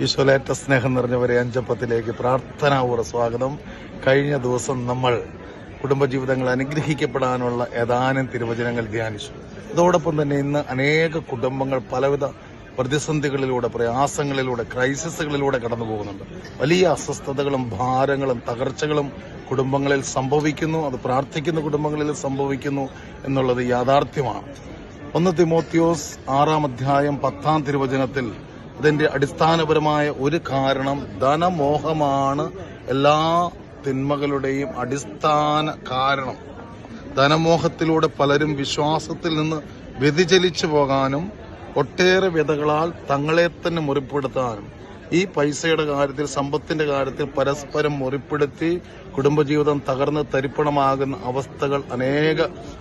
ഈശോലേറ്റ സ്നേഹം നിറഞ്ഞവരെ അഞ്ചപ്പത്തിലേക്ക് പ്രാർത്ഥനാപൂർവ സ്വാഗതം. കഴിഞ്ഞ ദിവസം നമ്മൾ കുടുംബജീവിതങ്ങൾ അനുഗ്രഹിക്കപ്പെടാനുള്ള ഏതാനും തിരുവചനങ്ങൾ ധ്യാനിച്ചു. അതോടൊപ്പം തന്നെ ഇന്ന് അനേക കുടുംബങ്ങൾ പലവിധ പ്രതിസന്ധികളിലൂടെ പ്രയാസങ്ങളിലൂടെ ക്രൈസിസുകളിലൂടെ കടന്നു പോകുന്നുണ്ട്. വലിയ അസ്വസ്ഥതകളും ഭാരങ്ങളും തകർച്ചകളും കുടുംബങ്ങളിൽ സംഭവിക്കുന്നു. അത് പ്രാർത്ഥിക്കുന്ന കുടുംബങ്ങളിൽ സംഭവിക്കുന്നു എന്നുള്ളത് യാഥാർത്ഥ്യമാണ്. ഒന്ന് തിമോത്യോസ് ആറാം അധ്യായം പത്താം തിരുവചനത്തിൽ അതിന്റെ അടിസ്ഥാനപരമായ ഒരു കാരണം ധനമോഹമാണ് എല്ലാ തിന്മകളുടെയും അടിസ്ഥാന കാരണം. ധനമോഹത്തിലൂടെ പലരും വിശ്വാസത്തിൽ നിന്ന് വ്യതിചലിച്ചു പോകാനും ഒട്ടേറെ വ്യതകളാൽ തങ്ങളെ തന്നെ മുറിപ്പെടുത്താനും ഈ പൈസയുടെ കാര്യത്തിൽ സമ്പത്തിന്റെ കാര്യത്തിൽ പരസ്പരം മുറിപ്പെടുത്തി കുടുംബജീവിതം തകർന്ന് തരിപ്പണമാകുന്ന അവസ്ഥകൾ അനേക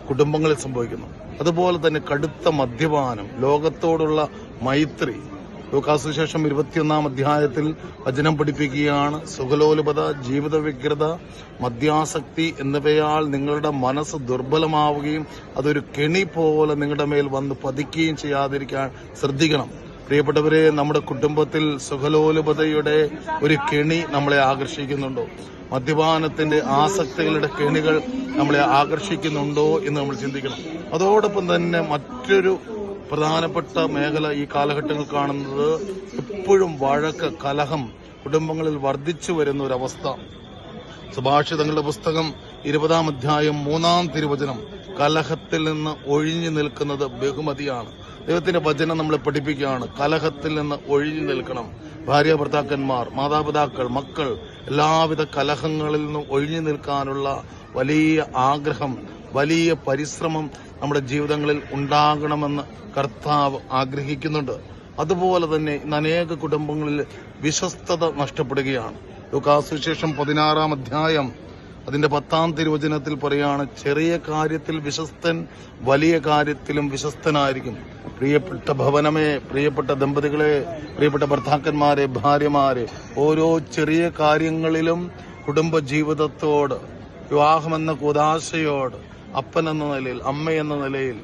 കുടുംബങ്ങളിൽ സംഭവിക്കുന്നു. അതുപോലെ തന്നെ കടുത്ത മദ്യപാനം ലോകത്തോടുള്ള മൈത്രി ലൂക്കാസുശേഷം ഇരുപത്തിയൊന്നാം അധ്യായത്തിൽ വചനം പഠിപ്പിക്കുകയാണ്. സുഖലോലുപത ജീവിത വ്യഗ്രത മദ്യാസക്തി എന്നിവയാൽ നിങ്ങളുടെ മനസ്സ് ദുർബലമാവുകയും അതൊരു കെണി പോലെ നിങ്ങളുടെ മേൽ വന്ന് പതിക്കുകയും ചെയ്യാതിരിക്കാൻ ശ്രദ്ധിക്കണം. പ്രിയപ്പെട്ടവരെ നമ്മുടെ കുടുംബത്തിൽ സുഖലോലുപതയുടെ ഒരു കെണി നമ്മളെ ആകർഷിക്കുന്നുണ്ടോ? മദ്യപാനത്തിന്റെ ആസക്തികളുടെ കെണികൾ നമ്മളെ ആകർഷിക്കുന്നുണ്ടോ എന്ന് നമ്മൾ ചിന്തിക്കണം. അതോടൊപ്പം തന്നെ മറ്റൊരു പ്രധാനപ്പെട്ട മേഖല ഈ കാലഘട്ടങ്ങൾ കാണുന്നത് ഇപ്പോഴും വഴക്ക് കലഹം കുടുംബങ്ങളിൽ വർദ്ധിച്ചു വരുന്ന ഒരവസ്ഥ. അവസ്ഥ സുഭാഷിതങ്ങളുടെ പുസ്തകം ഇരുപതാം അധ്യായം മൂന്നാം തിരുവചനം കലഹത്തിൽ നിന്ന് ഒഴിഞ്ഞു നിൽക്കുന്നത് ബഹുമതിയാണ്. ദൈവത്തിന്റെ വചനം നമ്മളെ പഠിപ്പിക്കുകയാണ്. കലഹത്തിൽ നിന്ന് ഒഴിഞ്ഞു നിൽക്കണം. ഭാര്യ ഭർത്താക്കന്മാർ മാതാപിതാക്കൾ മക്കൾ എല്ലാവിധ കലഹങ്ങളിൽ നിന്നും ഒഴിഞ്ഞു നിൽക്കാനുള്ള വലിയ ആഗ്രഹം വലിയ പരിശ്രമം നമ്മുടെ ജീവിതങ്ങളിൽ ഉണ്ടാകണമെന്ന് കർത്താവ് ആഗ്രഹിക്കുന്നുണ്ട്. അതുപോലെ തന്നെ ഇന്ന് അനേക കുടുംബങ്ങളിൽ വിശ്വസ്തത നഷ്ടപ്പെടുകയാണ്. ലുക്കാസുശേഷം പതിനാറാം അധ്യായം അതിന്റെ പത്താം തിരുവചനത്തിൽ പറയാണ് ചെറിയ കാര്യത്തിൽ വിശ്വസ്തൻ വലിയ കാര്യത്തിലും വിശ്വസ്തനായിരിക്കും. പ്രിയപ്പെട്ട ഭവനമേ പ്രിയപ്പെട്ട ദമ്പതികളെ പ്രിയപ്പെട്ട ഭർത്താക്കന്മാരെ ഭാര്യമാരെ ഓരോ ചെറിയ കാര്യങ്ങളിലും കുടുംബ ജീവിതത്തോട് വിവാഹമെന്ന കുതാശയോട് അപ്പൻ എന്ന നിലയിൽ അമ്മ എന്ന നിലയിൽ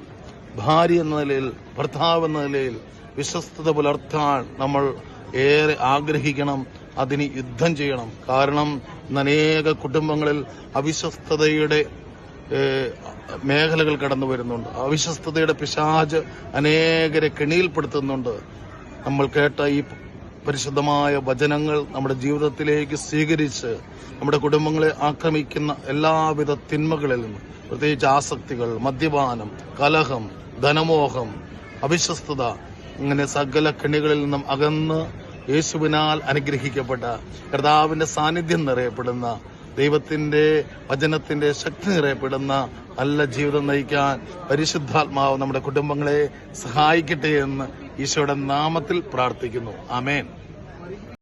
ഭാര്യ എന്ന നിലയിൽ ഭർത്താവ് എന്ന നിലയിൽ വിശ്വസ്തത പുലർത്താൻ നമ്മൾ ഏറെ ആഗ്രഹിക്കണം അതിന് യുദ്ധം ചെയ്യണം. കാരണം അനേക കുടുംബങ്ങളിൽ അവിശ്വസ്തതയുടെ ഏഹ്, മേഖലകൾ കടന്നു വരുന്നുണ്ട്. അവിശ്വസ്തതയുടെ പിശാജ് അനേകരെ കെണിയിൽപ്പെടുത്തുന്നുണ്ട്. നമ്മൾ കേട്ട ഈ പരിശുദ്ധമായ വചനങ്ങൾ നമ്മുടെ ജീവിതത്തിലേക്ക് സ്വീകരിച്ച് നമ്മുടെ കുടുംബങ്ങളെ ആക്രമിക്കുന്ന എല്ലാവിധ തിന്മകളിൽ നിന്ന് പ്രത്യേകിച്ച് ആസക്തികൾ മദ്യപാനം കലഹം ധനമോഹം അവിശ്വസ്തത ഇങ്ങനെ സകല കെണികളിൽ നിന്നും അകന്ന് യേശുവിനാൽ അനുഗ്രഹിക്കപ്പെട്ട കർത്താവിന്റെ സാന്നിധ്യം നിറയപ്പെടുന്ന ദൈവത്തിന്റെ വചനത്തിന്റെ ശക്തി നിറയപ്പെടുന്ന നല്ല ജീവിതം നയിക്കാൻ പരിശുദ്ധാത്മാവ് നമ്മുടെ കുടുംബങ്ങളെ സഹായിക്കട്ടെ എന്ന് ഈശോയുടെ നാമത്തിൽ പ്രാർത്ഥിക്കുന്നു. ആമേൻ.